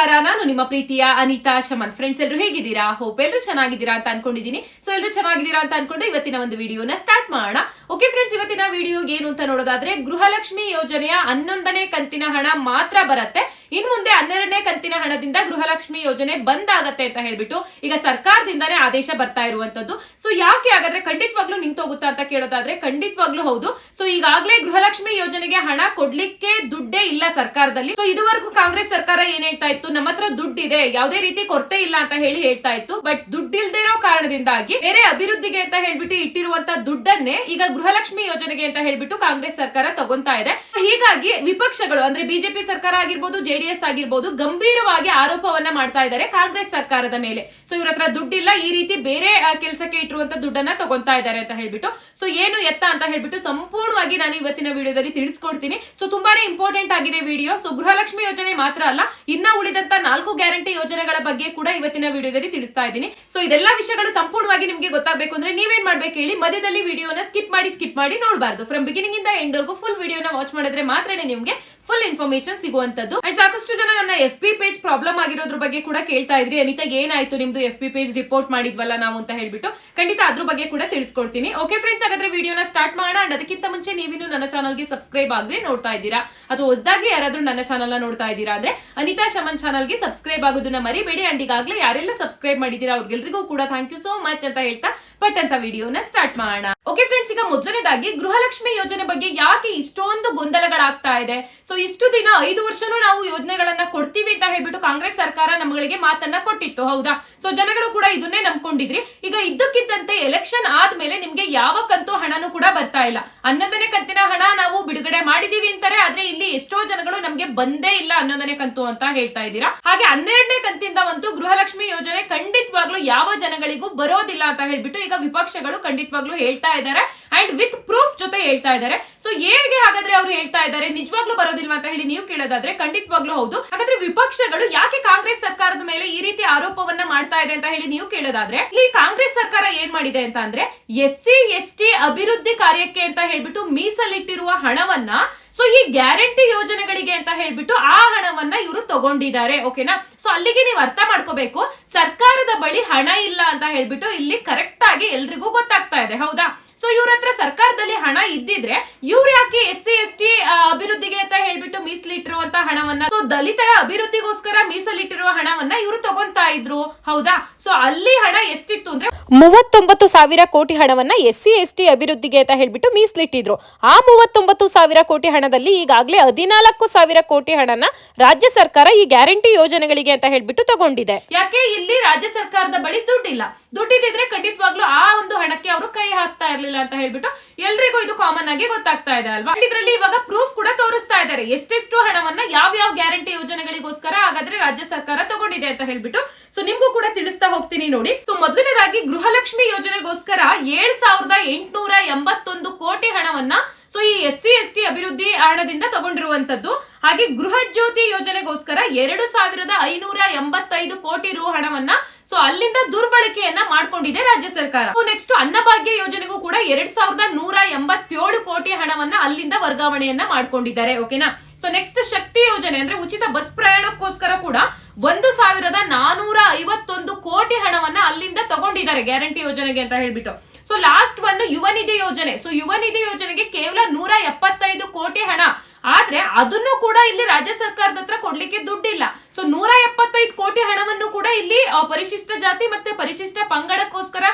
ನಮಸ್ಕಾರ. ನಾನು ನಿಮ್ಮ ಪ್ರೀತಿಯ ಅನಿತಾ ಶಮನ್. ಫ್ರೆಂಡ್ಸ್ ಎಲ್ಲರೂ ಹೇಗಿದ್ದೀರಾ? ಹೋಪ್ ಎಲ್ಲರೂ ಚೆನ್ನಾಗಿದ್ದೀರಾ ಅಂತ ಅನ್ಕೊಂಡಿದ್ದೀನಿ. ಸೊ ಎಲ್ಲರೂ ಚೆನ್ನಾಗಿದ್ದೀರಾ ಅಂತ ಅನ್ಕೊಂಡು ಇವತ್ತಿನ ಒಂದು ವಿಡಿಯೋನ ಸ್ಟಾರ್ಟ್ ಮಾಡೋಣ. ಓಕೆ ಫ್ರೆಂಡ್ಸ್ ಇವತ್ತಿನ ವಿಡಿಯೋ ಏನು ಅಂತ ನೋಡೋದಾದ್ರೆ ಗೃಹಲಕ್ಷ್ಮಿ ಯೋಜನೆಯ ಹನ್ನೊಂದನೇ ಕಂತಿನ ಹಣ ಮಾತ್ರ ಬರುತ್ತೆ. ಇನ್ ಮುಂದೆ ಹನ್ನೆರಡನೇ ಕಂತಿನ ಹಣದಿಂದ ಗೃಹಲಕ್ಷ್ಮಿ ಯೋಜನೆ ಬಂದ್ ಆಗತ್ತೆ ಅಂತ ಹೇಳ್ಬಿಟ್ಟು ಈಗ ಸರ್ಕಾರದಿಂದಾನೇ ಆದೇಶ ಬರ್ತಾ ಇರುವಂತದ್ದು. ಸೊ ಯಾಕೆ ಹಾಗಾದ್ರೆ ಖಂಡಿತವಾಗ್ಲೂ ನಿಂತೋಗುತ್ತಾ ಅಂತ ಕೇಳೋದಾದ್ರೆ ಖಂಡಿತವಾಗ್ಲೂ ಹೌದು. ಸೊ ಈಗಾಗಲೇ ಗೃಹಲಕ್ಷ್ಮಿ ಯೋಜನೆಗೆ ಹಣ ಕೊಡ್ಲಿಕ್ಕೆ ದುಡ್ಡೇ ಇಲ್ಲ ಸರ್ಕಾರದಲ್ಲಿ. ಸೊ ಇದುವರೆಗೂ ಕಾಂಗ್ರೆಸ್ ಸರ್ಕಾರ ಏನ್ ಹೇಳ್ತಾ ಇತ್ತು? ನಮ್ಮ ಹತ್ರ ದುಡ್ಡಿದೆ, ಯಾವುದೇ ರೀತಿ ಕೊರತೆ ಇಲ್ಲ ಅಂತ ಹೇಳಿ ಹೇಳ್ತಾ ಇತ್ತು. ಬಟ್ ದುಡ್ಡಿಲ್ದೇ ಇರೋ ಕಾರಣದಿಂದಾಗಿ ಬೇರೆ ಅಭಿವೃದ್ಧಿಗೆ ಅಂತ ಹೇಳ್ಬಿಟ್ಟು ಇಟ್ಟಿರುವಂತ ದುಡ್ಡನ್ನೇ ಈಗ ಗೃಹಲಕ್ಷ್ಮಿ ಯೋಜನೆಗೆ ಅಂತ ಹೇಳ್ಬಿಟ್ಟು ಕಾಂಗ್ರೆಸ್ ಸರ್ಕಾರ ತಗೊಂತಾ ಇದೆ. ಹೀಗಾಗಿ ವಿಪಕ್ಷಗಳು, ಅಂದ್ರೆ ಬಿಜೆಪಿ ಸರ್ಕಾರ ಆಗಿರ್ಬೋದು ಜೆಡಿಎಸ್ ಆಗಿರ್ಬೋದು ಗಂಭೀರವಾಗಿ ಆರೋಪವನ್ನ ಮಾಡ್ತಾ ಇದ್ದಾರೆ ಕಾಂಗ್ರೆಸ್ ಸರ್ಕಾರದ ಮೇಲೆ. ಸೊ ಇವ್ರ ಹತ್ರ ದುಡ್ಡಿಲ್ಲ, ಈ ರೀತಿ ಬೇರೆ ಕೆಲಸಕ್ಕೆ ಇಟ್ಟಿರುವಂತ ದುಡ್ಡನ್ನ ತಗೊಂತಾ ಇದ್ದಾರೆ ಅಂತ ಹೇಳ್ಬಿಟ್ಟು. ಸೊ ಏನು ಎತ್ತ ಅಂತ ಹೇಳ್ಬಿಟ್ಟು ಸಂಪೂರ್ಣವಾಗಿ ನಾನು ಇವತ್ತಿನ ವಿಡಿಯೋದಲ್ಲಿ ತಿಳಿಸ್ಕೊಡ್ತೀನಿ. ಸೊ ತುಂಬಾನೇ ಇಂಪಾರ್ಟೆಂಟ್ ಆಗಿದೆ ವಿಡಿಯೋ. ಸೊ ಗೃಹಲಕ್ಷ್ಮಿ ಯೋಜನೆ ಮಾತ್ರ ಅಲ್ಲ, ಇನ್ನ ಉಳಿದಂತ ನಾಲ್ಕು ಗ್ಯಾರಂಟಿ ಯೋಜನೆಗಳ ಬಗ್ಗೆ ಕೂಡ ಇವತ್ತಿನ ವಿಡಿಯೋದಲ್ಲಿ ತಿಳಿಸ್ತಾ ಇದ್ದೀನಿ. ಸೊ ಇದೆಲ್ಲ ವಿಷಯಗಳು ಸಂಪೂರ್ಣವಾಗಿ ನಿಮ್ಗೆ ಗೊತ್ತಾಗಬೇಕು ಅಂದ್ರೆ ನೀವೇನ್ ಮಾಡ್ಬೇಕು ಹೇಳಿ ಮಧ್ಯದಲ್ಲಿ ವಿಡಿಯೋನ ಸ್ಕಿಪ್ ಮಾಡಿ ಸ್ಕಿಪ್ ಮಾಡಿ ನೋಡಬಾರ್ದು. ಫ್ರಮ್ ಬಿಗಿನಿಂಗ್ ಇಂದ ಎಂಡ್ ಫುಲ್ ವಿಡಿಯೋನ ವಾಚ್ ಮಾಡಿದ್ರೆ ಮಾತ್ರನೇ ನಿಮ್ಗೆ ಫುಲ್ ಇನ್ಫಾರ್ಮೇಶನ್ ಸಿಗುವಂತದ್ದು ಅಂಡ್ ಸಾಕಷ್ಟು ಜನ ನನ್ನ ಎಫ್ ಪಿ ಪೇಜ್ ಪ್ರಾಬ್ಲಮ್ ಆಗಿರೋದ್ರ ಬಗ್ಗೆ ಕೂಡ ಕೇಳ್ತಾ ಇದ್ರಿ. ಅನಿತಾ, ಏನಾಯ್ತು ನಿಮ್ದು ಎಫ್ ಪಿ ಪೇಜ್ ರಿಪೋರ್ಟ್ ಮಾಡಿದ್ವಲ್ಲ ನಾವು ಅಂತ ಹೇಳ್ಬಿಟ್ಟು. ಖಂಡಿತ ಅದ್ರ ಬಗ್ಗೆ ಕೂಡ ತಿಳಿಸ್ಕೊಡ್ತೀನಿ. ಓಕೆ ಫ್ರೆಂಡ್ಸ್ ಹಾಗಾದ್ರೆ ವಿಡಿಯೋನ ಸ್ಟಾರ್ಟ್ ಮಾಡೋಣ. ಅಂಡ್ ಅದಕ್ಕಿಂತ ಮುಂಚೆ ನೀವಿನ್ನು ನನ್ನ ಚಾನಲ್ಗೆ ಸಬ್ಸ್ಕ್ರೈಬ್ ಆಗದೆ ನೋಡ್ತಾ ಇದ್ದೀರಾ? ಅದು ಹೊಸದಾಗಿ ಯಾರಾದ್ರೂ ನನ್ನ ಚಾನಲ್ ನೋಡ್ತಾ ಇದ್ದೀರಾ ಅಂದ್ರೆ ಅನಿತಾ ಶಮನ್ ಚಾನಲ್ಗೆ ಸಬ್ಸ್ಕ್ರೈಬ್ ಆಗೋದನ್ನ ಮರಿಬೇಡಿ. ಅಂಡ್ ಈಗಾಗಲೇ ಯಾರೆಲ್ಲ ಸಬ್ಸ್ಕ್ರೈಬ್ ಮಾಡಿದೀರಾ ಅವ್ರಿಗೆಲ್ರಿಗೂ ಕೂಡ ಥ್ಯಾಂಕ್ ಯು ಸೋ ಮಚ್ ಅಂತ ಹೇಳ್ತಾ ಪಟ್ಟಂತ ವಿಡಿಯೋನ ಸ್ಟಾರ್ಟ್ ಮಾಡೋಣ. ಓಕೆ ಫ್ರೆಂಡ್ಸ್ ಈಗ ಮೊದಲನೇದಾಗಿ ಗೃಹಲಕ್ಷ್ಮಿ ಯೋಜನೆ ಬಗ್ಗೆ ಯಾಕೆ ಇಷ್ಟೊಂದು ಗೊಂದಲಗಳಾಗ್ತಾ ಇದೆ? ಸೊ ಇಷ್ಟು ದಿನ ಐದು ವರ್ಷನೂ ನಾವು ಯೋಜನೆಗಳನ್ನ ಕೊಡ್ತೀವಿ ಅಂತ ಹೇಳ್ಬಿಟ್ಟು ಕಾಂಗ್ರೆಸ್ ಸರ್ಕಾರ ನಮ್ಗಳಿಗೆ ಮಾತನ್ನ ಕೊಟ್ಟಿತ್ತು, ಹೌದಾ? ಸೊ ಜನಗಳು ಕೂಡ ಇದನ್ನೇ ನಂಬ್ಕೊಂಡಿದ್ರಿ. ಈಗ ಇದ್ದಕ್ಕಿದ್ದಂತೆ ಎಲೆಕ್ಷನ್ ಆದ್ಮೇಲೆ ನಿಮ್ಗೆ ಯಾವ ಕಂತು ಹಣನೂ ಕೂಡ ಬರ್ತಾ ಇಲ್ಲ. ಹನ್ನೊಂದನೇ ಕಂತಿನ ಹಣ ನಾವು ಬಿಡುಗಡೆ ಮಾಡಿದೀವಿ ಅಂತಾರೆ, ಆದ್ರೆ ಇಲ್ಲಿ ಎಷ್ಟೋ ಜನಗಳು ನಮ್ಗೆ ಬಂದೇ ಇಲ್ಲ ಹನ್ನೊಂದನೇ ಕಂತು ಅಂತ ಹೇಳ್ತಾ ಇದ್ದೀರಾ? ಹಾಗೆ ಹನ್ನೆರಡನೇ ಕಂತಿಂದ ಅಂತೂ ಗೃಹಲಕ್ಷ್ಮಿ ಯೋಜನೆ ಖಂಡಿತವಾಗ್ಲೂ ಯಾವ ಜನಗಳಿಗೂ ಬರೋದಿಲ್ಲ ಅಂತ ಹೇಳ್ಬಿಟ್ಟು ಈಗ ವಿಪಕ್ಷಗಳು ಖಂಡಿತವಾಗ್ಲೂ ಹೇಳ್ತಾ ಇದ್ದಾರೆ ಅಂಡ್ ವಿತ್ ಪ್ರೂಫ್ ಜೊತೆ ಹೇಳ್ತಾ ಇದ್ದಾರೆ. ಸೊ ಹೇಗೆ ಹಾಗಾದ್ರೆ ಅವರು ಹೇಳ್ತಾ ಇದ್ದಾರೆ? ನಿಜವಾಗ್ಲೂ ಬರೋದಿಲ್ವಾ ಅಂತ ಹೇಳಿ ನೀವು ಕೇಳೋದಾದ್ರೆ ಖಂಡಿತವಾಗ್ಲೂ ಹೌದು. ಹಾಗಾದ್ರೆ ವಿಪಕ್ಷಗಳು ಯಾಕೆ ಕಾಂಗ್ರೆಸ್ ಸರ್ಕಾರದ ಮೇಲೆ ಈ ರೀತಿ ಆರೋಪವನ್ನ ಮಾಡ್ತಾ ಇದೆ ಅಂತ ಹೇಳಿ ನೀವು ಕೇಳೋದಾದ್ರೆ, ಇಲ್ಲಿ ಕಾಂಗ್ರೆಸ್ ಸರ್ಕಾರ ಏನ್ ಮಾಡಿದೆ ಅಂತ ಅಂದ್ರೆ ಎಸ್ ಸಿ ಅಭಿವೃದ್ಧಿ ಕಾರ್ಯಕ್ಕೆ ಅಂತ ಹೇಳ್ಬಿಟ್ಟು ಮೀಸಲಿಟ್ಟಿರುವ ಹಣವನ್ನ ಸೊ ಈ ಗ್ಯಾರಂಟಿ ಯೋಜನೆಗಳಿಗೆ ಅಂತ ಹೇಳ್ಬಿಟ್ಟು ಆ ಹಣವನ್ನ ಇವರು ತಗೊಂಡಿದ್ದಾರೆ ಓಕೆನಾ ಸೊ ಅಲ್ಲಿಗೆ ನೀವು ಅರ್ಥ ಮಾಡ್ಕೋಬೇಕು, ಸರ್ಕಾರದ ಬಳಿ ಹಣ ಇಲ್ಲ ಅಂತ ಹೇಳ್ಬಿಟ್ಟು ಇಲ್ಲಿ ಕರೆಕ್ಟ್ ಆಗಿ ಎಲ್ರಿಗೂ ಗೊತ್ತಾಗ್ತಾ ಇದೆ, ಹೌದಾ? ಸೊ ಇವ್ರ ಹತ್ರ ಸರ್ಕಾರದಲ್ಲಿ ಹಣ ಇದ್ದಿದ್ರೆ ಇವ್ರು ಯಾಕೆ ಎಸ್ ಸಿ, ಎಸ್ ಟಿ ಅಭಿವೃದ್ಧಿಗೆ ಅಂತ ಹೇಳ್ಬಿಟ್ಟು ಮೀಸಲಿಟ್ಟಿರುವಂತ ಹಣವನ್ನ? ಸೊ ದಲಿತರ ಅಭಿವೃದ್ಧಿಗೋಸ್ಕರ ಮೀಸಲಿಟ್ಟಿರುವ ಹಣವನ್ನ ಇವರು ತಗೊಂತಾ ಇದ್ರು. ಹೌದಾ? ಸೊ ಅಲ್ಲಿ ಹಣ ಎಷ್ಟಿತ್ತು ಅಂದ್ರೆ ಮೂವತ್ತೊಂಬತ್ತು ಸಾವಿರ ಕೋಟಿ ಹಣವನ್ನ ಎಸ್ ಸಿ, ಎಸ್ ಟಿ ಅಭಿವೃದ್ಧಿಗೆ ಅಂತ ಹೇಳ್ಬಿಟ್ಟು ಮೀಸಲಿಟ್ಟಿದ್ರು. ಆ ಮೂವತ್ತೊಂಬತ್ತು ಸಾವಿರ ಕೋಟಿ ಹಣದಲ್ಲಿ ಈಗಾಗಲೇ ಹದಿನಾಲ್ಕು ಸಾವಿರ ಕೋಟಿ ಹಣನ ರಾಜ್ಯ ಸರ್ಕಾರ ಈ ಗ್ಯಾರಂಟಿ ಯೋಜನೆಗಳಿಗೆ ಅಂತ ಹೇಳ್ಬಿಟ್ಟು ತಗೊಂಡಿದೆ. ಯಾಕೆ ಇಲ್ಲಿ ರಾಜ್ಯ ಸರ್ಕಾರದ ಬಳಿ ದುಡ್ಡಿಲ್ಲ? ದುಡ್ಡಿದ್ರೆ ಖಂಡಿತವಾಗ್ಲೂ ಆ ಒಂದು ಹಣಕ್ಕೆ ಅವರು ಕೈ ಹಾಕ್ತಾ ಇರ್ಲಿಲ್ಲ. ಅಂತ ಹೇಳ್ಬಿಟ್ಟು ಎಲ್ರಿಗೂ ಇದು ಕಾಮನ್ ಆಗಿ ಗೊತ್ತಾಗ್ತಾ ಇದೆ ಅಲ್ವಾ? ಇದರಲ್ಲಿ ಇವಾಗ ಪ್ರೂಫ್ ಕೂಡ ತೋರಿಸ್ತಾ ಇದ್ದಾರೆ. ಎಷ್ಟೆಷ್ಟು ಹಣವನ್ನ ಯಾವ ಯಾವ ಗ್ಯಾರಂಟಿ ಯೋಜನೆಗಳಿಗೋಸ್ಕರ ಹಾಗಾದ್ರೆ ರಾಜ್ಯ ಸರ್ಕಾರ ತಗೊಂಡಿದೆ ಅಂತ ಹೇಳ್ಬಿಟ್ಟು. ಸೊ ನಿಮ್ಗೂ ಕೂಡ ತಿಳಿಸ್ತಾ ಹೋಗ್ತೀನಿ ನೋಡಿ. ಸೊ ಮೊದಲನೇದಾಗಿ ಗೃಹಲಕ್ಷ್ಮಿ ಯೋಜನೆಗೋಸ್ಕರ ಏಳ್ ಸಾವಿರದ ಎಂಟುನೂರ ಎಂಬತ್ತೊಂದು ಕೋಟಿ ಹಣವನ್ನ ಸೊ ಈ ಎಸ್ ಸಿ, ಎಸ್ ಟಿ ಅಭಿವೃದ್ಧಿ ಹಣದಿಂದ ತಗೊಂಡಿರುವಂತದ್ದು ಹಾಗೆ ಗೃಹ ಜ್ಯೋತಿ ಯೋಜನೆಗೋಸ್ಕರ ಎರಡು ಸಾವಿರದ ಐನೂರ ಎಂಬತ್ತೈದು ಕೋಟಿ ರು ಹಣವನ್ನ ಸೊ ಅಲ್ಲಿಂದ ದುರ್ಬಳಕೆಯನ್ನ ಮಾಡ್ಕೊಂಡಿದೆ ರಾಜ್ಯ ಸರ್ಕಾರ. ನೆಕ್ಸ್ಟ್ ಅನ್ನಭಾಗ್ಯ ಯೋಜನೆಗೂ ಕೂಡ ಎರಡ್ ಸಾವಿರದ ನೂರ ಎಂಬತ್ತೇಳು ಕೋಟಿ ಹಣವನ್ನ ಅಲ್ಲಿಂದ ವರ್ಗಾವಣೆಯನ್ನ ಮಾಡ್ಕೊಂಡಿದ್ದಾರೆ ಓಕೆನಾ ಸೊ ನೆಕ್ಸ್ಟ್ ಶಕ್ತಿ ಯೋಜನೆ ಅಂದ್ರೆ ಉಚಿತ ಬಸ್ ಪ್ರಯಾಣಕ್ಕೋಸ್ಕರ ಕೂಡ ಒಂದು ಸಾವಿರದ ನಾನೂರ ಐವತ್ತೊಂದು ಕೋಟಿ ಹಣವನ್ನ ಅಲ್ಲಿಂದ ತಗೊಂಡಿದ್ದಾರೆ ಗ್ಯಾರಂಟಿ ಯೋಜನೆಗೆ ಅಂತ ಹೇಳ್ಬಿಟ್ಟು. ಸೊ ಲಾಸ್ಟ್ ಒಂದು ಯುವ ನಿಧಿ ಯೋಜನೆ. ಸೊ ಯುವ ನಿಧಿ ಯೋಜನೆಗೆ ಕೇವಲ ನೂರ ಎಪ್ಪತ್ತೈದು ಕೋಟಿ ಹಣ. ಆದ್ರೆ ಅದನ್ನು ಕೂಡ ಇಲ್ಲಿ ರಾಜ್ಯ ಸರ್ಕಾರದ ಹತ್ರ ಕೊಡ್ಲಿಕ್ಕೆ ದುಡ್ಡಿಲ್ಲ. ಸೊ ನೂರ ಎಪ್ಪತ್ತೈದು ಕೋಟಿ ಹಣವನ್ನು ಕೂಡ ಇಲ್ಲಿ ಪರಿಶಿಷ್ಟ ಜಾತಿ ಮತ್ತೆ ಪರಿಶಿಷ್ಟ ಪಂಗಡಕ್ಕೋಸ್ಕರ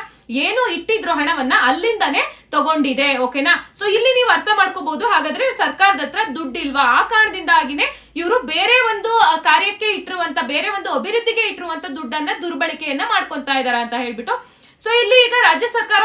ಏನು ಇಟ್ಟಿದ್ರು ಹಣವನ್ನ ಅಲ್ಲಿಂದಾನೇ ತಗೊಂಡಿದೆ, ಓಕೆನಾ? ಸೊ ಇಲ್ಲಿ ನೀವು ಅರ್ಥ ಮಾಡ್ಕೋಬಹುದು, ಹಾಗಾದ್ರೆ ಸರ್ಕಾರದ ಹತ್ರ ದುಡ್ಡಿಲ್ವಾ? ಆ ಕಾರಣದಿಂದಾಗಿನೇ ಇವರು ಬೇರೆ ಒಂದು ಕಾರ್ಯಕ್ಕೆ ಇಟ್ಟಿರುವಂತ, ಬೇರೆ ಒಂದು ಅಭಿವೃದ್ಧಿಗೆ ಇಟ್ಟಿರುವಂತ ದುಡ್ಡನ್ನ ದುರ್ಬಳಕೆಯನ್ನ ಮಾಡ್ಕೊತಾ ಇದಾರ ಅಂತ ಹೇಳ್ಬಿಟ್ಟು. ಸೊ ಇಲ್ಲಿ ಈಗ ರಾಜ್ಯ ಸರ್ಕಾರ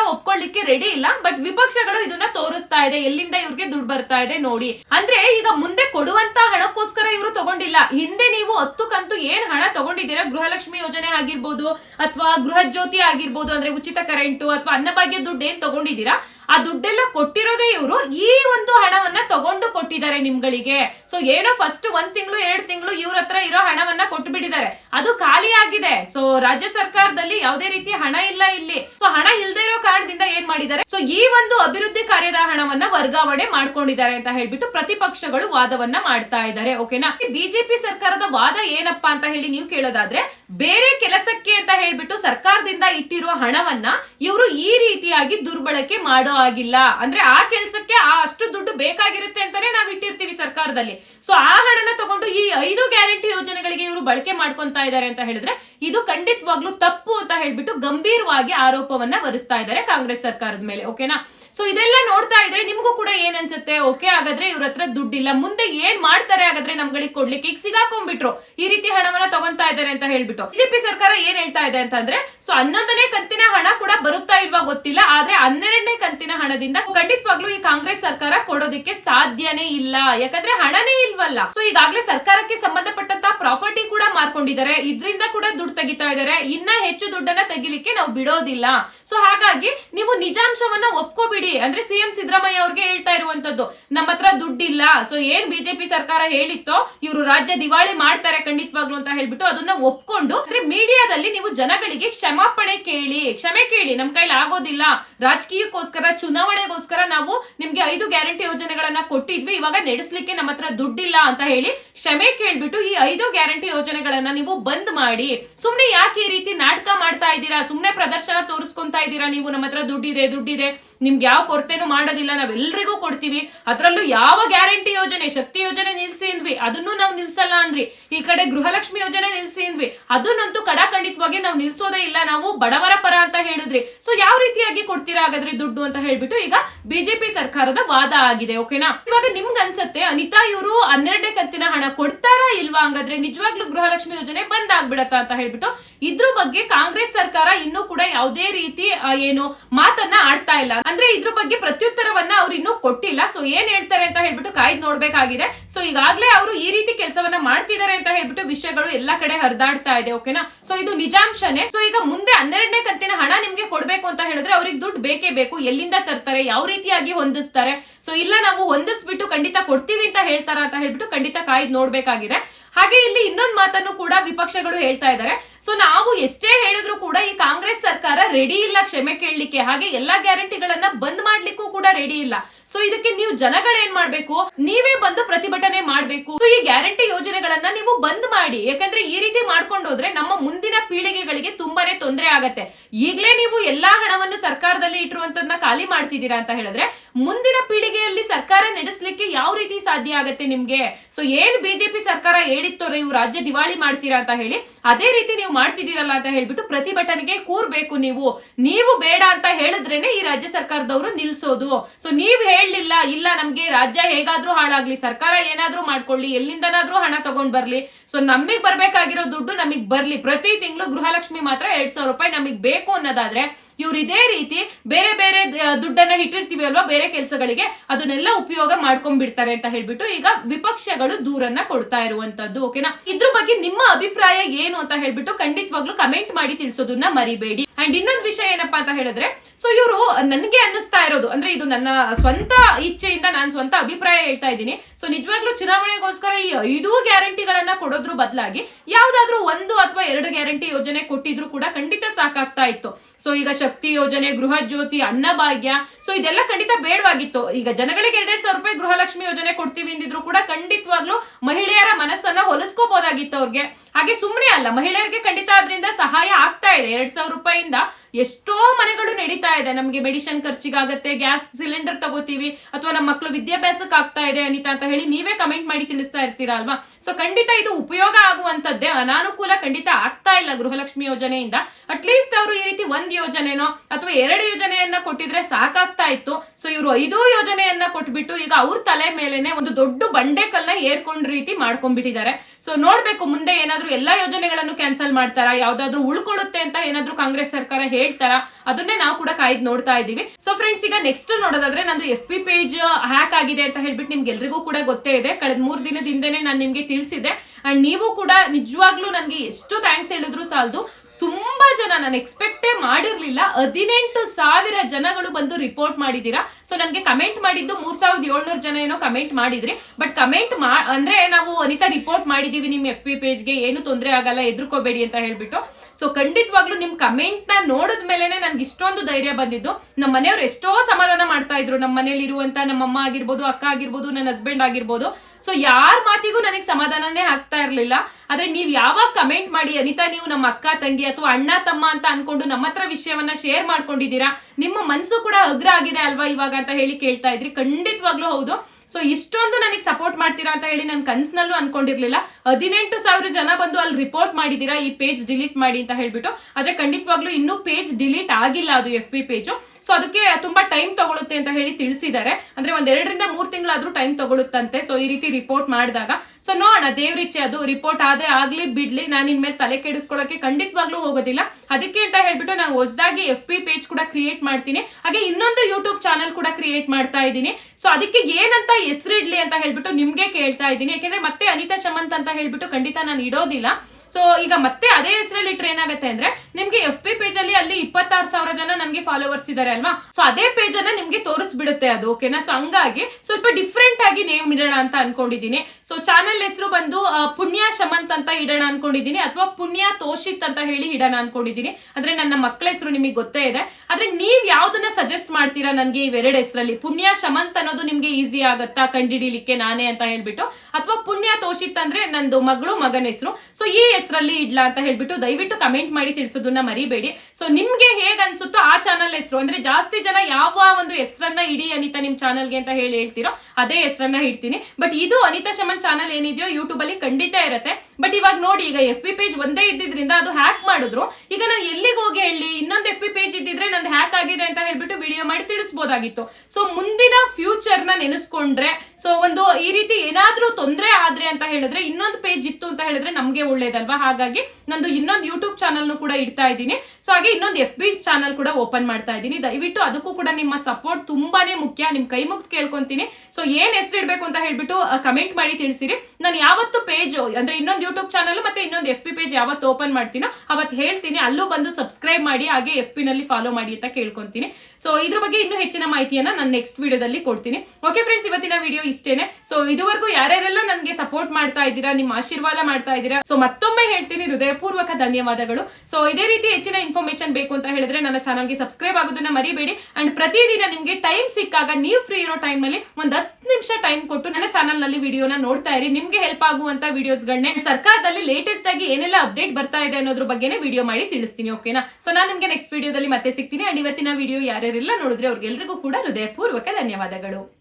ರೆಡಿ ಇಲ್ಲ ಬಟ್ ವಿಪಕ್ಷಗಳು ಇದನ್ನ ತೋರಿಸ್ತಾ ಇದೆ. ಎಲ್ಲಿಂದ ಇವ್ರಿಗೆ ದುಡ್ಡು ಬರ್ತಾ ಇದೆ ನೋಡಿ. ಅಂದ್ರೆ ಈಗ ಮುಂದೆ ಕೊಡುವಂತ ಹಣಕ್ಕೋಸ್ಕರ ಇವರು ತಗೊಂಡಿಲ್ಲ. ಹಿಂದೆ ನೀವು ಹತ್ತು ಕಂತು ಏನ್ ಹಣ ತಗೊಂಡಿದ್ದೀರಾ? ಗೃಹಲಕ್ಷ್ಮಿ ಯೋಜನೆ ಆಗಿರ್ಬೋದು, ಅಥವಾ ಗೃಹ ಜ್ಯೋತಿ ಆಗಿರ್ಬೋದು, ಅಂದ್ರೆ ಉಚಿತ ಕರೆಂಟು ಅಥವಾ ಅನ್ನಭಾಗ್ಯ ದುಡ್ಡು ಏನ್ ತಗೊಂಡಿದ್ದೀರಾ? ಆ ದುಡ್ಡೆಲ್ಲ ಕೊಟ್ಟಿರೋದೇ ಇವರು ಈ ಒಂದು ಹಣವನ್ನ ತಗೊಂಡು ಕೊಟ್ಟಿದ್ದಾರೆ ನಿಮ್ಗಳಿಗೆ. ಸೊ ಏನೋ ಫಸ್ಟ್ ಒಂದ್ ತಿಂಗಳು, ಎರಡ್ ತಿಂಗಳು ಇವ್ರ ಹತ್ರ ಇರೋ ಹಣವನ್ನ ಕೊಟ್ಟು ಬಿಟ್ಟಿದ್ದಾರೆ ಅದು ಖಾಲಿ ಆಗಿದೆ ಸೊ ರಾಜ್ಯ ಸರ್ಕಾರದಲ್ಲಿ ಯಾವುದೇ ರೀತಿ ಹಣ ಇಲ್ಲ ಇಲ್ಲಿ. ಸೊ ಹಣ ಇಲ್ಲದೆ ಇರೋ ಕಾರಣದಿಂದ ಏನ್ ಮಾಡಿದ್ದಾರೆ? ಸೊ ಈ ಒಂದು ಅಭಿವೃದ್ಧಿ ಕಾರ್ಯದ ಹಣವನ್ನ ವರ್ಗಾವಣೆ ಮಾಡ್ಕೊಂಡಿದ್ದಾರೆ ಅಂತ ಹೇಳ್ಬಿಟ್ಟು ಪ್ರತಿಪಕ್ಷಗಳು ವಾದವನ್ನ ಮಾಡ್ತಾ ಇದ್ದಾರೆ ಓಕೆನಾ ಬಿಜೆಪಿ ಸರ್ಕಾರದ ವಾದ ಏನಪ್ಪಾ ಅಂತ ಹೇಳಿ ನೀವು ಕೇಳೋದಾದ್ರೆ, ಬೇರೆ ಕೆಲಸಕ್ಕೆ ಅಂತ ಹೇಳ್ಬಿಟ್ಟು ಸರ್ಕಾರದಿಂದ ಇಟ್ಟಿರುವ ಹಣವನ್ನ ಇವರು ಈ ರೀತಿಯಾಗಿ ದುರ್ಬಳಕೆ ಮಾಡೋ ಆಗಿಲ್ಲ ಅಂದ್ರೆ ಆ ಕೆಲಸಕ್ಕೆ ಆ ಅಷ್ಟು ದುಡ್ಡು ಬೇಕಾಗಿರುತ್ತೆ ಅಂತಾನೆ ನಾವ್ ಇಟ್ಟಿರ್ತೀವಿ ಸರ್ಕಾರದಲ್ಲಿ. ಸೊ ಆ ಹಣನ ತಗೊಂಡು ಈ ಐದು ಗ್ಯಾರಂಟಿ ಯೋಜನೆಗಳಿಗೆ ಇವರು ಬಳಕೆ ಮಾಡ್ಕೊಂತಾ ಇದ್ದಾರೆ ಅಂತ ಹೇಳಿದ್ರೆ, ಇದು ಖಂಡಿತವಾಗ್ಲೂ ತಪ್ಪು ಅಂತ ಹೇಳ್ಬಿಟ್ಟು ಗಂಭೀರವಾಗಿ ಆರೋಪವನ್ನ ವರಿಸ್ತಾ ಇದ್ದಾರೆ ಕಾಂಗ್ರೆಸ್ ಸರ್ಕಾರದ ಮೇಲೆ, ಓಕೆನಾ? ಸೊ ಇದೆಲ್ಲ ನೋಡ್ತಾ ಇದ್ರೆ ನಿಮಗೂ ಕೂಡ ಏನ್ ಅನ್ಸುತ್ತೆ? ಓಕೆ ಹಾಗಾದ್ರೆ ಇವ್ರ ಹತ್ರ ದುಡ್ಡಿಲ್ಲ. ಮುಂದೆ ಏನ್ ಮಾಡ್ತಾರೆ ಹಾಗಾದ್ರೆ ನಮ್ಗಳಿಗೆ ಕೊಡ್ಲಿಕ್ಕೆ? ಈಗ ಸಿಗಾಕೊಂಡ್ಬಿಟ್ರು. ಈ ರೀತಿ ಹಣವನ್ನ ತಗೊಂತಾ ಇದ್ದಾರೆ ಅಂತ ಹೇಳ್ಬಿಟ್ಟು. ಬಿಜೆಪಿ ಸರ್ಕಾರ ಏನ್ ಹೇಳ್ತಾ ಇದೆ ಅಂತಂದ್ರೆ ಸೊ ಹನ್ನೊಂದನೇ ಕಂತಿನ ಹಣ ಕೂಡ ಬರುತ್ತಾ ಇಲ್ವಾ ಗೊತ್ತಿಲ್ಲ. ಆದ್ರೆ ಹನ್ನೆರಡನೇ ಕಂತಿನ ಹಣದಿಂದ ಖಂಡಿತವಾಗ್ಲೂ ಈ ಕಾಂಗ್ರೆಸ್ ಸರ್ಕಾರ ಕೊಡೋದಕ್ಕೆ ಸಾಧ್ಯನೇ ಇಲ್ಲ. ಯಾಕಂದ್ರೆ ಹಣನೇ ಇಲ್ವಲ್ಲ. ಸೊ ಈಗಾಗಲೇ ಸರ್ಕಾರಕ್ಕೆ ಸಂಬಂಧಪಟ್ಟಂತ ಪ್ರಾಪರ್ಟಿ ಕೂಡ ಮಾರ್ಕೊಂಡಿದ್ದಾರೆ. ಇದರಿಂದ ಕೂಡ ದುಡ್ಡು ತೆಗಿತಾ ಇದ್ದಾರೆ. ಇನ್ನ ಹೆಚ್ಚು ದುಡ್ಡನ್ನ ತೆಗಿಲಿಕ್ಕೆ ನಾವು ಬಿಡೋದಿಲ್ಲ. ಸೊ ಹಾಗಾಗಿ ನೀವು ನಿಜಾಂಶವನ್ನ ಒಪ್ಕೋಬಿಡಿ. ಅಂದ್ರೆ ಸಿಎಂ ಸಿದ್ದರಾಮಯ್ಯ ಅವ್ರಿಗೆ ಹೇಳ್ತಾ ಇರುವಂತದ್ದು. ನಮ್ಮ ಹತ್ರ ದುಡ್ಡಿಲ್ಲ. ಸೊ ಏನ್ ಬಿಜೆಪಿ ಸರ್ಕಾರ ಹೇಳಿತ್ತೋ, ಇವರು ರಾಜ್ಯ ದಿವಾಳಿ ಮಾಡ್ತಾರೆ ಖಂಡಿತವಾಗ್ಲು ಅಂತ ಹೇಳ್ಬಿಟ್ಟು ಅದನ್ನ ಒಪ್ಕೊಂಡು, ಅಂದ್ರೆ ಮೀಡಿಯಾದಲ್ಲಿ ನೀವು ಜನಗಳಿಗೆ ಕ್ಷಮಾಪಣೆ ಕೇಳಿ. ಕ್ಷಮೆ ಕೇಳಿ. ನಮ್ ಕೈಲಿ ಆಗೋದಿಲ್ಲ. ರಾಜಕೀಯಕ್ಕೋಸ್ಕರ, ಚುನಾವಣೆಗೋಸ್ಕರ ನಾವು ನಿಮ್ಗೆ ಐದು ಗ್ಯಾರಂಟಿ ಯೋಜನೆಗಳನ್ನ ಕೊಟ್ಟಿದ್ವಿ. ಇವಾಗ ನಡೆಸಲಿಕ್ಕೆ ನಮ್ಮ ಹತ್ರ ದುಡ್ಡಿಲ್ಲ ಅಂತ ಹೇಳಿ ಕ್ಷಮೆ ಕೇಳ್ಬಿಟ್ಟು ಈ ಐದು ಗ್ಯಾರಂಟಿ ಯೋಜನೆಗಳನ್ನ ನೀವು ಬಂದ್ ಮಾಡಿ. ಸುಮ್ನೆ ಯಾಕೆ ಈ ರೀತಿ ನಾಟಕ ಮಾಡ್ತಾ ಇದ್ದೀರಾ? ಸುಮ್ನೆ ಪ್ರದರ್ಶನ ತೋರಿಸ್ಕೊಂತಾ ಇದ್ದೀರಾ? ನೀವು ನಮ್ಮ ಹತ್ರ ದುಡ್ಡಿದೆ ದುಡ್ಡಿದೆ. ನಿಮ್ಗೆ ಯಾವ ಕೊರತೆನೂ ಮಾಡೋದಿಲ್ಲ ನಾವೆಲ್ಲರಿಗೂ ಕೊಡ್ತೀವಿ. ಅದರಲ್ಲೂ ಯಾವ ಗ್ಯಾರಂಟಿ ಯೋಜನೆ, ಶಕ್ತಿ ಯೋಜನೆ ನಿಲ್ಸಿ ಅಂದ್ವಿ, ಅದನ್ನು ನಾವು ನಿಲ್ಸಲ್ಲ ಅಂದ್ರಿ ಈ ಕಡೆ ಗೃಹಲಕ್ಷ್ಮಿ ಯೋಜನೆ ನಿಲ್ಸಿ ಅಂದ್ವಿ, ಅದನ್ನಂತೂ ಕಡಾಖಂಡಿತವಾಗಿ ನಾವು ನಿಲ್ಸೋದೇ ಇಲ್ಲ, ನಾವು ಬಡವರ ಪರ ಅಂತ ಹೇಳಿದ್ರಿ. ಸೊ ಯಾವ ರೀತಿಯಾಗಿ ಕೊಡ್ತೀರಾ ಹಾಗಾದ್ರೆ ದುಡ್ಡು ಅಂತ ಹೇಳ್ಬಿಟ್ಟು ಈಗ ಬಿಜೆಪಿ ಸರ್ಕಾರದ ವಾದ ಆಗಿದೆ ಓಕೆನಾ ಇವಾಗ ನಿಮ್ಗೆ ಅನ್ಸುತ್ತೆ, ಅನಿತಾ ಇವರು ಹನ್ನೆರಡನೇ ಕಂತಿನ ಹಣ ಕೊಡ್ತಾರಾ ಇಲ್ವಾ ಹಂಗಾದ್ರೆ ನಿಜವಾಗ್ಲೂ ಗೃಹಲಕ್ಷ್ಮಿ ಯೋಜನೆ ಬಂದ್ ಆಗ್ಬಿಡತ್ತ ಅಂತ ಹೇಳ್ಬಿಟ್ಟು ಇದ್ರ ಬಗ್ಗೆ ಕಾಂಗ್ರೆಸ್ ಸರ್ಕಾರ ಇನ್ನೂ ಕೂಡ ಯಾವುದೇ ರೀತಿ ಏನು ಮಾತನ್ನ ಆಡ್ತಾ ಇಲ್ಲ. ಅಂದ್ರೆ ಇದ್ರ ಬಗ್ಗೆ ಪ್ರತ್ಯುತ್ತರವನ್ನ ಅವ್ರು ಇನ್ನೂ ಕೊಟ್ಟಿಲ್ಲ. ಸೊ ಏನ್ ಹೇಳ್ತಾರೆ ಅಂತ ಹೇಳ್ಬಿಟ್ಟು ಕಾಯ್ದು ನೋಡ್ಬೇಕಾಗಿದೆ. ಸೊ ಈಗಾಗ್ಲೇ ಅವರು ಈ ರೀತಿ ಕೆಲಸವನ್ನ ಮಾಡ್ತಿದ್ದಾರೆ ಅಂತ ಹೇಳ್ಬಿಟ್ಟು ವಿಷಯಗಳು ಎಲ್ಲಾ ಕಡೆ ಹರಿದಾಡ್ತಾ ಇದೆ ಓಕೆನಾ ಸೊ ಇದು ನಿಜಾಂಶನೇ. ಸೊ ಈಗ ಮುಂದೆ ಹನ್ನೆರಡನೇ ಕಂತಿನ ಹಣ ನಿಮ್ಗೆ ಕೊಡ್ಬೇಕು ಅಂತ ಹೇಳಿದ್ರೆ ಅವ್ರಿಗೆ ದುಡ್ಡು ಬೇಕೇ ಬೇಕು. ಎಲ್ಲಿಂದ ತರ್ತಾರೆ, ಯಾವ ರೀತಿಯಾಗಿ ಹೊಂದಿಸ್ತಾರೆ? ಸೊ ಇಲ್ಲ ನಾವು ಹೊಂದಿಸ್ಬಿಟ್ಟು ಖಂಡಿತ ಕೊಡ್ತೀವಿ ಅಂತ ಹೇಳ್ತಾರ ಅಂತ ಹೇಳ್ಬಿಟ್ಟು ಖಂಡಿತ ಕಾಯ್ದು ನೋಡ್ಬೇಕಾಗಿದೆ. ಹಾಗೆ ಇಲ್ಲಿ ಇನ್ನೊಂದು ಮಾತನ್ನು ಕೂಡ ವಿಪಕ್ಷಗಳು ಹೇಳ್ತಾ ಇದ್ದಾರೆ. ಸೊ ನಾವು ಎಷ್ಟೇ ಹೇಳಿದ್ರು ಕೂಡ ಈ ಕಾಂಗ್ರೆಸ್ ಸರ್ಕಾರ ರೆಡಿ ಇಲ್ಲ ಕ್ಷಮೆ ಕೇಳಲಿಕ್ಕೆ. ಹಾಗೆ ಎಲ್ಲಾ ಗ್ಯಾರಂಟಿಗಳನ್ನ ಬಂದ್ ಮಾಡ್ಲಿಕ್ಕೂ ಕೂಡ ರೆಡಿ ಇಲ್ಲ. ಸೊ ಇದಕ್ಕೆ ನೀವು ಜನಗಳೇನ್ ಮಾಡ್ಬೇಕು? ನೀವೇ ಬಂದು ಪ್ರತಿಭಟನೆ ಮಾಡ್ಬೇಕು. ಸೊ ಈ ಗ್ಯಾರಂಟಿ ಯೋಜನೆಗಳನ್ನ ನೀವು ಬಂದ್ ಮಾಡಿ. ಯಾಕಂದ್ರೆ ಈ ರೀತಿ ಮಾಡ್ಕೊಂಡು ಹೋದ್ರೆ ನಮ್ಮ ಮುಂದಿನ ಪೀಳಿಗೆಗಳಿಗೆ ತುಂಬಾನೇ ತೊಂದರೆ ಆಗತ್ತೆ. ಈಗಲೇ ನೀವು ಎಲ್ಲಾ ಹಣವನ್ನು ಸರ್ಕಾರದಲ್ಲಿ ಇಟ್ಟಿರುವಂತದನ್ನ ಖಾಲಿ ಮಾಡ್ತಿದ್ದೀರಾ ಅಂತ ಹೇಳಿದ್ರೆ, ಮುಂದಿನ ಪೀಳಿಗೆಯಲ್ಲಿ ಸರ್ಕಾರ ನಡೆಸಲಿಕ್ಕೆ ಯಾವ ರೀತಿ ಸಾಧ್ಯ ಆಗತ್ತೆ ನಿಮ್ಗೆ? ಸೊ ಏನ್ ಬಿಜೆಪಿ ಸರ್ಕಾರ ಹೇಳಿತ್ತೋ, ನೀವು ರಾಜ್ಯ ದಿವಾಳಿ ಮಾಡ್ತೀರಾ ಅಂತ ಹೇಳಿ, ಅದೇ ರೀತಿ ನೀವು ಮಾಡ್ತಿದ್ದೀರಲ್ಲ ಅಂತ ಹೇಳ್ಬಿಟ್ಟು ಪ್ರತಿಭಟನೆಗೆ ಕೂರ್ಬೇಕು ನೀವು. ನೀವು ಬೇಡ ಅಂತ ಹೇಳಿದ್ರೇನೆ ಈ ರಾಜ್ಯ ಸರ್ಕಾರದವರು ನಿಲ್ಸೋದು. ಸೊ ನೀವ್ ಹೇಳಲಿಲ್ಲ, ಇಲ್ಲ ನಮ್ಗೆ ರಾಜ್ಯ ಹೇಗಾದ್ರೂ ಹಾಳಾಗ್ಲಿ, ಸರ್ಕಾರ ಏನಾದ್ರೂ ಮಾಡ್ಕೊಳ್ಳಿ, ಎಲ್ಲಿಂದನಾದ್ರೂ ಹಣ ತಗೊಂಡ್ ಬರ್ಲಿ. ಸೊ ನಮಗ್ ಬರ್ಬೇಕಾಗಿರೋ ದುಡ್ಡು ನಮಗ್ ಬರ್ಲಿ. ಪ್ರತಿ ತಿಂಗಳು ಗೃಹಲಕ್ಷ್ಮಿ ಮಾತ್ರ ಎರಡ್ ಸಾವಿರ ರೂಪಾಯಿ ನಮಗ್ ಬೇಕು ಅನ್ನೋದಾದ್ರೆ ಇವ್ರು ಇದೇ ರೀತಿ ಬೇರೆ ಬೇರೆ ದುಡ್ಡನ್ನ ಇಟ್ಟಿರ್ತೀವಿ ಅಲ್ವಾ? ಬೇರೆ ಕೆಲಸಗಳಿಗೆ. ಅದನ್ನೆಲ್ಲ ಉಪಯೋಗ ಮಾಡ್ಕೊಂಡ್ಬಿಡ್ತಾರೆ ಅಂತ ಹೇಳ್ಬಿಟ್ಟು ಈಗ ವಿಪಕ್ಷಗಳು ದೂರನ್ನ ಕೊಡ್ತಾ ಇರುವಂತದ್ದು, ಓಕೆನಾ? ಇದ್ರ ಬಗ್ಗೆ ನಿಮ್ಮ ಅಭಿಪ್ರಾಯ ಏನು ಅಂತ ಹೇಳ್ಬಿಟ್ಟು ಖಂಡಿತವಾಗ್ಲೂ ಕಮೆಂಟ್ ಮಾಡಿ ತಿಳಿಸೋದನ್ನ ಮರಿಬೇಡಿ. ಅಂಡ್ ಇನ್ನೊಂದು ವಿಷಯ ಏನಪ್ಪಾ ಅಂತ ಹೇಳಿದ್ರೆ ಸೊ ಇವರು ನನಗೆ ಅನ್ನಿಸ್ತಾ ಇರೋದು, ಅಂದ್ರೆ ಇದು ನನ್ನ ಸ್ವಂತ ಇಚ್ಛೆಯಿಂದ ನಾನು ಸ್ವಂತ ಅಭಿಪ್ರಾಯ ಹೇಳ್ತಾ ಇದ್ದೀನಿ. ಸೊ ನಿಜವಾಗ್ಲೂ ಚುನಾವಣೆಗೋಸ್ಕರ ಈ ಐದು ಗ್ಯಾರಂಟಿಗಳನ್ನ ಕೊಡೋದ್ರ ಬದಲಾಗಿ, ಯಾವ್ದಾದ್ರು ಒಂದು ಅಥವಾ ಎರಡು ಗ್ಯಾರಂಟಿ ಯೋಜನೆ ಕೊಟ್ಟಿದ್ರು ಕೂಡ ಖಂಡಿತ ಸಾಕಾಗ್ತಾ ಇತ್ತು. ಸೊ ಈಗ ಶಕ್ತಿ ಯೋಜನೆ, ಗೃಹ ಜ್ಯೋತಿ ಅನ್ನಭಾಗ್ಯ ಸೊ ಇದೆಲ್ಲ ಖಂಡಿತ ಬೇಡವಾಗಿತ್ತು. ಈಗ ಜನಗಳಿಗೆ ಎರಡೆರಡು ಸಾವಿರ ರೂಪಾಯಿ ಗೃಹಲಕ್ಷ್ಮಿ ಯೋಜನೆ ಕೊಡ್ತೀವಿ ಅಂದಿದ್ರು ಕೂಡ ಖಂಡಿತವಾಗ್ಲೂ ಮಹಿಳೆಯರ ಮನಸ್ಸನ್ನ ಹೊಲಿಸ್ಕೋಬಹುದಾಗಿತ್ತು ಅವ್ರಿಗೆ. ಹಾಗೆ ಸುಮ್ಮನೆ ಅಲ್ಲ, ಮಹಿಳೆಯರಿಗೆ ಖಂಡಿತ ಅದರಿಂದ ಸಹಾಯ ಆಗ್ತಾ ಇದೆ. ಎರಡ್ ಸಾವಿರ ರೂಪಾಯಿಂದ ಎಷ್ಟೋ ಮನೆಗಳು ನಡೀತಾ ಇದೆ. ನಮಗೆ ಮೆಡಿಸಿನ್ ಖರ್ಚಿಗಾಗತ್ತೆ, ಗ್ಯಾಸ್ ಸಿಲಿಂಡರ್ ತಗೋತೀವಿ, ಅಥವಾ ನಮ್ಮ ಮಕ್ಕಳು ವಿದ್ಯಾಭ್ಯಾಸಕ್ಕೆ ಆಗ್ತಾ ಇದೆ ಅನಿತಾ ಅಂತ ಹೇಳಿ ನೀವೇ ಕಮೆಂಟ್ ಮಾಡಿ ತಿಳಿಸ್ತಾ ಇರ್ತೀರಾ ಅಲ್ವಾ? ಸೊ ಖಂಡಿತ ಇದು ಉಪಯೋಗ ಆಗುವಂತದ್ದೇ ಅನಾನುಕೂಲ ಖಂಡಿತ ಆಗ್ತಾ ಇಲ್ಲ ಗೃಹಲಕ್ಷ್ಮಿ ಯೋಜನೆಯಿಂದ. ಅಟ್ಲೀಸ್ಟ್ ಅವರು ಈ ರೀತಿ ಒಂದ್ ಯೋಜನೆನೋ ಅಥವಾ ಎರಡು ಯೋಜನೆಯನ್ನ ಕೊಟ್ಟಿದ್ರೆ ಸಾಕಾಗ್ತಾ ಇತ್ತು. ಸೊ ಇವರು ಐದು ಯೋಜನೆಯನ್ನ ಕೊಟ್ಬಿಟ್ಟು ಈಗ ಅವ್ರ ತಲೆ ಮೇಲೆನೆ ಒಂದು ದೊಡ್ಡ ಬಂಡೆಕಲ್ನ ಏರ್ಕೊಂಡ್ ರೀತಿ ಮಾಡ್ಕೊಂಡ್ಬಿಟ್ಟಿದ್ದಾರೆ. ಸೊ ನೋಡ್ಬೇಕು, ಮುಂದೆ ಏನಾದ್ರು ಎಲ್ಲಾ ಯೋಜನೆಗಳನ್ನು ಕ್ಯಾನ್ಸಲ್ ಮಾಡ್ತಾರಾ? ಯಾವ್ದಾದ್ರು ಉಳ್ಕೊಳ್ಳುತ್ತೆ ಅಂತ ಏನಾದ್ರು ಕಾಂಗ್ರೆಸ್ ಸರ್ಕಾರ ಹೇಳ್ತಾರಾ? ಅದನ್ನೇ ನಾವು ಕೂಡ ಕಾಯ್ದು ನೋಡ್ತಾ ಇದ್ದೀವಿ. ಸೊ ಫ್ರೆಂಡ್ಸ್ ಈಗ ನೆಕ್ಸ್ಟ್ ನೋಡೋದಾದ್ರೆ ನಂದು ಎಫ್ ಪಿ ಪೇಜ್ ಹ್ಯಾಕ್ ಆಗಿದೆ ಅಂತ ಹೇಳ್ಬಿಟ್ಟು ನಿಮ್ಗೆ ಎಲ್ರಿಗೂ ಕೂಡ ಗೊತ್ತೇ ಇದೆ. ಕಳೆದ ಮೂರ್ ದಿನದ ಹಿಂದೆನೆ ನಾನು ನಿಮ್ಗೆ ತಿಳಿಸಿದೆ ಅಂಡ್ ನೀವು ಕೂಡ ನಿಜವಾಗ್ಲೂ ನನಗೆ ಎಷ್ಟು ಥ್ಯಾಂಕ್ಸ್ ಹೇಳಿದ್ರು ಸಾಲದು. ತುಂಬಾ ಜನ ನಾನು ಎಕ್ಸ್ಪೆಕ್ಟೇ ಮಾಡಿರ್ಲಿಲ್ಲ. ಹದಿನೆಂಟು ಸಾವಿರ ಜನಗಳು ಬಂದು ರಿಪೋರ್ಟ್ ಮಾಡಿದೀರಾ ಸೊ ನನಗೆ ಕಮೆಂಟ್ ಮಾಡಿದ್ದು ಮೂರ್ ಸಾವಿರದ ಏಳ್ನೂರು ಜನ ಏನೋ ಕಮೆಂಟ್ ಮಾಡಿದ್ರಿ. ಬಟ್ ಕಮೆಂಟ್ ಮಾ, ಅಂದ್ರೆ ನಾವು ಅನಿತಾ ರಿಪೋರ್ಟ್ ಮಾಡಿದೀವಿ ನಿಮ್ ಎಫ್ ಪಿ ಪೇಜ್ಗೆ ಏನು ತೊಂದರೆ ಆಗಲ್ಲ ಎದುರ್ಕೋಬೇಡಿ ಅಂತ ಹೇಳ್ಬಿಟ್ಟು. ಸೊ ಖಂಡಿತವಾಗ್ಲೂ ನಿಮ್ ಕಮೆಂಟ್ನ ನೋಡಿದ ಮೇಲೆನೆ ನನ್ಗೆ ಇಷ್ಟೊಂದು ಧೈರ್ಯ ಬಂದಿದ್ದು. ನಮ್ಮ ಮನೆಯವ್ರು ಎಷ್ಟೋ ಸಮಾಧಾನ ಮಾಡ್ತಾ ಇದ್ರು. ನಮ್ಮ ಮನೇಲಿ ಇರುವಂತ ನಮ್ಮ ಅಮ್ಮ ಆಗಿರ್ಬೋದು, ಅಕ್ಕ ಆಗಿರ್ಬೋದು, ನನ್ನ ಹಸ್ಬೆಂಡ್ ಆಗಿರ್ಬೋದು. ಸೊ ಯಾರ ಮಾತಿಗೂ ನನಗೆ ಸಮಾಧಾನನೇ ಆಗ್ತಾ ಇರಲಿಲ್ಲ. ಆದ್ರೆ ನೀವ್ ಯಾವಾಗ ಕಮೆಂಟ್ ಮಾಡಿ, ಅನಿತಾ, ನೀವು ನಮ್ಮ ಅಕ್ಕ, ತಂಗಿ ಅಥವಾ ಅಣ್ಣ, ತಮ್ಮ ಅಂತ ಅನ್ಕೊಂಡು ನಮ್ಮ ಹತ್ರ ವಿಷಯವನ್ನ ಶೇರ್ ಮಾಡ್ಕೊಂಡಿದ್ದೀರಾ? ನಿಮ್ಮ ಮನ್ಸು ಕೂಡ ಅಗ್ರ ಆಗಿದೆ ಅಲ್ವಾ ಇವಾಗ ಅಂತ ಹೇಳಿ ಕೇಳ್ತಾ ಇದ್ರಿ. ಖಂಡಿತವಾಗ್ಲೂ ಹೌದು. ಸೊ ಇಷ್ಟೊಂದು ನನಗೆ ಸಪೋರ್ಟ್ ಮಾಡ್ತೀರಾ ಅಂತ ಹೇಳಿ ನನ್ನ ಕನ್ಸ್ನಲ್ಲೂ ಅನ್ಕೊಂಡಿರ್ಲಿಲ್ಲ. ಹದಿನೆಂಟು ಸಾವಿರ ಜನ ಬಂದು ಅಲ್ಲಿ ರಿಪೋರ್ಟ್ ಮಾಡಿದೀರಾ ಈ ಪೇಜ್ ಡಿಲೀಟ್ ಮಾಡಿ ಅಂತ ಹೇಳ್ಬಿಟ್ಟು. ಆದ್ರೆ ಖಂಡಿತವಾಗ್ಲೂ ಇನ್ನೂ ಪೇಜ್ ಡಿಲೀಟ್ ಆಗಿಲ್ಲ ಅದು ಎಫ್ ಬಿ ಪೇಜು ಸೊ ಅದಕ್ಕೆ ತುಂಬಾ ಟೈಮ್ ತಗೊಳುತ್ತೆ ಅಂತ ಹೇಳಿ ತಿಳಿಸಿದ್ದಾರೆ. ಅಂದ್ರೆ ಒಂದ್ ಎರಡರಿಂದ ಮೂರ್ ತಿಂಗಳಾದ್ರೂ ಟೈಮ್ ತಗೊಳುತ್ತಂತೆ. ಸೊ ಈ ರೀತಿ ರಿಪೋರ್ಟ್ ಮಾಡಿದಾಗ. ಸೊ ನೋಡೋಣ ದೇವ್ರಿಚ್ಛೆ ಅದು. ರಿಪೋರ್ಟ್ ಆದ್ರೆ ಆಗ್ಲಿ ಬಿಡ್ಲಿ, ನಾನು ಇನ್ಮೇಲೆ ತಲೆ ಕೆಡಿಸ್ಕೊಳ್ಳೋಕೆ ಖಂಡಿತವಾಗ್ಲೂ ಹೋಗೋದಿಲ್ಲ. ಅದಕ್ಕೆ ಅಂತ ಹೇಳ್ಬಿಟ್ಟು ನಾನು ಹೊಸದಾಗಿ ಎಫ್ ಪಿ ಪೇಜ್ ಕೂಡ ಕ್ರಿಯೇಟ್ ಮಾಡ್ತೀನಿ. ಹಾಗೆ ಇನ್ನೊಂದು ಯೂಟ್ಯೂಬ್ ಚಾನಲ್ ಕೂಡ ಕ್ರಿಯೇಟ್ ಮಾಡ್ತಾ ಇದ್ದೀನಿ. ಸೊ ಅದಕ್ಕೆ ಏನಂತ ಹೆಸರಿಡ್ಲಿ ಅಂತ ಹೇಳ್ಬಿಟ್ಟು ನಿಮ್ಗೆ ಕೇಳ್ತಾ ಇದ್ದೀನಿ. ಯಾಕಂದ್ರೆ ಮತ್ತೆ ಅನಿತಾ ಶಮಂತ್ ಅಂತ ಹೇಳ್ಬಿಟ್ಟು ಖಂಡಿತ ನಾನು ಇಡೋದಿಲ್ಲ. ಸೊ ಈಗ ಮತ್ತೆ ಅದೇ ಹೆಸರಲ್ಲಿ ಟ್ರೈನ್ ಏನಾಗುತ್ತೆ ಅಂದ್ರೆ ನಿಮ್ಗೆ ಎಫ್ ಪಿ ಪೇಜ್ ಅಲ್ಲಿ ಅಲ್ಲಿ ಇಪ್ಪತ್ತಾರು ಸಾವಿರ ಜನ ನನ್ಗೆ ಫಾಲೋವರ್ಸ್ ಇದಾರೆ ಅಲ್ವಾ? ಸೊ ಅದೇ ಪೇಜ್ ಅನ್ನ ನಿಮ್ಗೆ ತೋರಿಸ್ಬಿಡುತ್ತೆ ಅದು ಓಕೆನಾ ಸೊ ಹಂಗಾಗಿ ಸ್ವಲ್ಪ ಡಿಫ್ರೆಂಟ್ ಆಗಿ ನೇಮ್ ಇಡೋಣ ಅಂತ ಅನ್ಕೊಂಡಿದೀನಿ ಸೊ ಚಾನೆಲ್ ಹೆಸರು ಬಂದು ಪುಣ್ಯ ಶಮಂತ್ ಅಂತ ಇಡೋಣ ಅನ್ಕೊಂಡಿದೀನಿ ಅಥವಾ ಪುಣ್ಯ ತೋಷಿತ್ ಅಂತ ಹೇಳಿ ಇಡೋಣ ಅನ್ಕೊಂಡಿದೀನಿ. ಅಂದ್ರೆ ನನ್ನ ಮಕ್ಕಳ ಹೆಸರು ನಿಮಗೆ ಗೊತ್ತೇ ಇದೆ. ಆದ್ರೆ ನೀವ್ ಯಾವ್ದನ್ನ ಸಜೆಸ್ಟ್ ಮಾಡ್ತೀರಾ ನನ್ಗೆ ಇವೆರಡು ಹೆಸರಲ್ಲಿ? ಪುಣ್ಯ ಶಮಂತ್ ಅನ್ನೋದು ನಿಮ್ಗೆ ಈಸಿ ಆಗತ್ತಾ? ಕಂಡಿಡಿಲಿಕ್ಕೆ ನಾನೇ ಅಂತ ಹೇಳ್ಬಿಟ್ಟು. ಅಥವಾ ಪುಣ್ಯ ತೋಷಿತ್ ಅಂದ್ರೆ ನಂದು ಮಗಳು ಮಗನ ಹೆಸರು. ಸೊ ಈ ಹೆಸರಲ್ಲಿ ಇಡ್ಲಾ ಅಂತ ಹೇಳ್ಬಿಟ್ಟು ದಯವಿಟ್ಟು ಕಮೆಂಟ್ ಮಾಡಿ ತಿಳಿಸೋದನ್ನ ಮರಿಬೇಡಿ. ಸೊ ನಿಮ್ಗೆ ಹೇಗ್ ಅನ್ಸುತ್ತೋ ಆ ಚಾನಲ್ ಹೆಸರು. ಅಂದ್ರೆ ಜಾಸ್ತಿ ಜನ ಯಾವ ಒಂದು ಹೆಸರನ್ನ ಇಡಿ ಅನಿತಾ ನಿಮ್ ಚಾನಲ್ಗೆ ಅಂತ ಹೇಳಿ ಹೇಳ್ತೀರೋ, ಅದೇ ಹೆಸರನ್ನ ಇಡ್ತೀನಿ. ಬಟ್ ಇದು ಅನಿತಾ ಶಮನ್ ಚಾನಲ್ ಏನಿದೆಯೋ ಯೂಟ್ಯೂಬ್ ಅಲ್ಲಿ ಖಂಡಿತ ಇರುತ್ತೆ. ಬಟ್ ಇವಾಗ ನೋಡಿ, ಈಗ ಎಫ್ ಪಿ ಪೇಜ್ ಒಂದೇ ಇದ್ದಿದ್ರಿಂದ ಅದು ಹ್ಯಾಕ್ ಮಾಡಿದ್ರು. ಈಗ ನಾನು ಎಲ್ಲಿಗೆ ಹೋಗಿ ಹೇಳಿ, ಇನ್ನೊಂದು ಎಫ್ ಪಿ ಪೇಜ್ ಇದ್ದಿದ್ರೆ ನಂದು ಹ್ಯಾಕ್ ಆಗಿದೆ ಅಂತ ಹೇಳ್ಬಿಟ್ಟು ವಿಡಿಯೋ ಮಾಡಿ ತಿಳಿಸ್ಬೋದಾಗಿತ್ತು. ಸೊ ಮುಂದಿನ ಫ್ಯೂಚರ್ನ ನೆನೆಸ್ಕೊಂಡ್ರೆ ಸೊ ಒಂದು ಈ ರೀತಿ ಏನಾದ್ರೂ ತೊಂದರೆ ಆದ್ರೆ ಅಂತ ಹೇಳಿದ್ರೆ, ಇನ್ನೊಂದು ಪೇಜ್ ಇತ್ತು ಅಂತ ಹೇಳಿದ್ರೆ ನಮಗೆ ಒಳ್ಳೇದಲ್ವಾ? ಹಾಗಾಗಿ ನಂದು ಇನ್ನೊಂದು ಯೂಟ್ಯೂಬ್ ಚಾನಲ್ ಕೂಡ ಇಡ್ತಾ ಇದ್ದೀನಿ. ಸೊ ಹಾಗೆ ಇನ್ನೊಂದು ಎಫ್ ಬಿ ಚಾನಲ್ ಕೂಡ ಓಪನ್ ಮಾಡ್ತಾ ಇದ್ದೀನಿ. ದಯವಿಟ್ಟು ಅದಕ್ಕೂ ಕೂಡ ನಿಮ್ಮ ಸಪೋರ್ಟ್ ತುಂಬಾನೇ ಮುಖ್ಯ. ನಿಮ್ ಕೈ ಮುಗ್ದು ಕೇಳ್ಕೊಂತೀನಿ. ಸೊ ಏನ್ ಹೆಸರು ಇಡಬೇಕು ಅಂತ ಹೇಳ್ಬಿಟ್ಟು ಕಮೆಂಟ್ ಮಾಡಿ ತಿಳಿಸಿರಿ. ನಾನು ಯಾವತ್ತು ಪೇಜ್ ಅಂದ್ರೆ ಇನ್ನೊಂದು ಯೂಟ್ಯೂಬ್ ಚಾನಲ್ ಮತ್ತೆ ಇನ್ನೊಂದು ಎಫ್ ಪಿ ಪೇಜ್ ಯಾವತ್ತು ಓಪನ್ ಮಾಡ್ತೀನೋ ಅವತ್ತು ಹೇಳ್ತೀನಿ. ಅಲ್ಲೂ ಬಂದು ಸಬ್ಸ್ಕ್ರೈಬ್ ಮಾಡಿ, ಹಾಗೆ ಎಫ್ ಪಿನಲ್ಲಿ ಫಾಲೋ ಮಾಡಿ ಅಂತ ಕೇಳ್ಕೊಂತೀನಿ. ಸೊ ಇದ್ರ ಬಗ್ಗೆ ಇನ್ನೂ ಹೆಚ್ಚಿನ ಮಾಹಿತಿಯನ್ನ ನಾನು ನೆಕ್ಸ್ಟ್ ವಿಡಿಯೋದಲ್ಲಿ ಕೊಡ್ತೀನಿ. ಓಕೆ ಫ್ರೆಂಡ್ಸ್ ಇವತ್ತಿನ ವಿಡಿಯೋ ಇಷ್ಟೇನೆ. ಸೊ ಇದುವರೆಗೂ ಯಾರ್ಯಾರೆಲ್ಲ ನನಗೆ ಸಪೋರ್ಟ್ ಮಾಡ್ತಾ ಇದ್ದೀರಾ, ನಿಮ್ಮ ಆಶೀರ್ವಾದ ಮಾಡ್ತಾ ಇದ್ದೀರಾ ಸೊ ಮತ್ತೊಮ್ಮೆ ಹೇಳ್ತೀನಿ. ಹೃದಯಪೂರ್ವಕ ಧನ್ಯವಾದಗಳು. ಸೊ ಇದೇ ರೀತಿ ಹೆಚ್ಚಿನ ಇನ್ಫಾರ್ಮೇಶನ್ ಬೇಕು ಅಂತ ಹೇಳಿದ್ರೆ ನನ್ನ ಚಾನಲ್ಗೆ ಸಬ್ಸ್ಕ್ರೈಬ್ ಆಗೋದನ್ನ ಮರಿಬೇಡಿ. ಅಂಡ್ ಪ್ರತಿದಿನ ನಿಮಗೆ ಟೈಮ್ ಸಿಕ್ಕಾಗ ನೀವು ಫ್ರೀ ಇರೋ ಟೈಮ್ನಲ್ಲಿ ಒಂದ್ ಹತ್ತು ನಿಮಿಷ ಟೈಮ್ ಕೊಟ್ಟು ನನ್ನ ಚಾನಲ್ನಲ್ಲಿ ವಿಡಿಯೋನ ನೋಡ್ತಾ ಇರಿ. ನಿಮ್ಗೆ ಹೆಲ್ಪ್ ಆಗುವಂತ ವಿಡಿಯೋಸ್ ಗಳನ್ನೇ ಸರ್ಕಾರದಲ್ಲಿ ಲೇಟೆಸ್ಟ್ ಆಗಿ ಏನೆಲ್ಲ ಅಪ್ಡೇಟ್ ಬರ್ತಾ ಇದೆ ಅನ್ನೋದ್ರ ಬಗ್ಗೆನೇ ವಿಡಿಯೋ ಮಾಡಿ ತಿಳಿಸ್ತೀನಿ ಓಕೆನಾ ಸೊ ನಾನು ನಿಮಗೆ ನೆಕ್ಸ್ಟ್ ವಿಡಿಯೋದಲ್ಲಿ ಮತ್ತೆ ಸಿಗ್ತೀನಿ. ಅಂಡ್ ಇವತ್ತಿನ ವಿಡಿಯೋ ಯಾರ್ಯಾರೆಲ್ಲ ನೋಡಿದ್ರೆ, ಅವ್ರಿಗೆಲ್ರಿಗೂ ಕೂಡ ಹೃದಯಪೂರ್ವಕ ಧನ್ಯವಾದಗಳು.